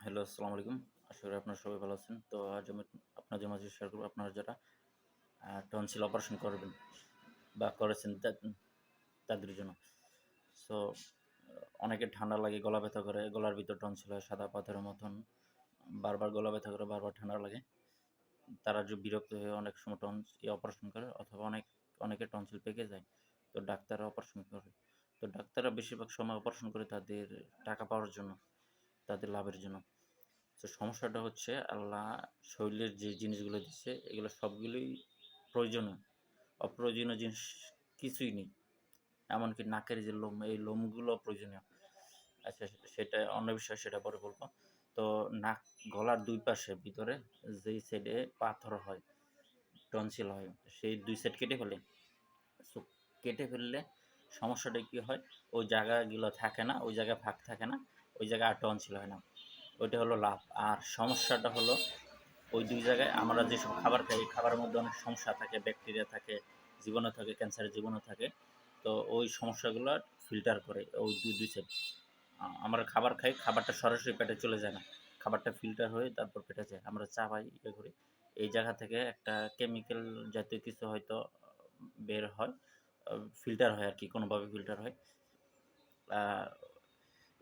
Hello আসসালামু আলাইকুম। আশা করি আপনারা সবাই ভালো আছেন। তো আজ আমি আপনাদের মাঝে শেয়ার করব আপনারা যারা টনসিল অপারেশন করবেন বা করেছেন তাদের জন্য। সো অনেকে ঠান্ডা লাগে, গলা ব্যথা করে, গলার ভিতর টনসিল হয়, সাদা পাথরের মতন, বারবার গলা ব্যথা করে, বারবার ঠান্ডা লাগে। তারা যে বিরক্ত হয়ে অনেক সময় টনস অপারেশন করে, অথবা অনেক, অনেকে টনসিল পেকে যায়, তো ডাক্তাররা অপারেশন করে। তো ডাক্তাররা বেশিরভাগ সময় অপারেশন করে তাদের টাকা পাওয়ার জন্য। তাদের লাভের জন্য। তো সমস্যাটা হচ্ছে আল্লাহ শরীরের যে জিনিসগুলো দিচ্ছে এগুলো সবগুলোই প্রয়োজনীয়। অপ্রয়োজনীয় জিনিস কিছুই নেই। এমনকি নাকের যে লোম, এই লোমগুলো প্রয়োজনীয়। আচ্ছা সেটা অন্য বিষয় সেটা পরে বলব। তো নাক গলার দুই পাশে, ভিতরে যেই সাইডে পাথর হয়, টনসিল হয়, সেই দুই সাইড কেটে ফেলে। সো কেটে ফেললে সমস্যাটা কী হয়? ওই জায়গাগুলো থাকে না, ওই জায়গায় ফাঁক থাকে না। ওই জায়গায় আর টনসিল হয় না। ওইটা হলো লাভ। আর সমস্যাটা হলো, ওই দুই জায়গায় আমরা যেসব খাবার খাই খাবারের মধ্যে অনেক সমস্যা থাকে, ব্যাকটেরিয়া থাকে, জীবাণু থাকে, ক্যান্সারের জীবাণু থাকে। তো ওই সমস্যাগুলো ফিল্টার করে, ওই দুই দুই সাইড আমরা খাবার খাই, খাবারটা সরাসরি পেটে চলে যায় না। খাবারটা ফিল্টার হয়ে তারপর পেটে যায়। আমরা চা পাই ইয়ে করি। এই জায়গা থেকে একটা কেমিক্যাল জাতীয় কিছু হয়তো বের হয় ফিল্টার হয় আর কি, কোনোভাবে ফিল্টার হয়।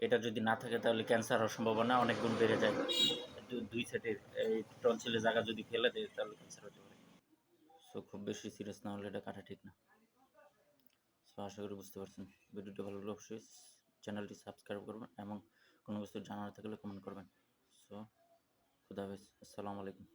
এটা যদি না থাকে তাহলে ক্যান্সার হওয়ার সম্ভাবনা অনেক গুণ বেড়ে যায়। দুই সাইডের এই টনসিলের জায়গা যদি ফেলে দেয় তাহলে ক্যান্সার হতে পারে। সো খুব বেশি সিরিয়াস না হলে এটা কাটা ঠিক না। সো আশা করি বুঝতে পারছেন। ভিডিওটি ভালো লাগলে অবশ্যই চ্যানেলটি সাবস্ক্রাইব করবেন এবং কোনো কিছু জানার থাকলে কমেন্ট করবেন। সো খুদা হাফেজ। আসসালামু আলাইকুম।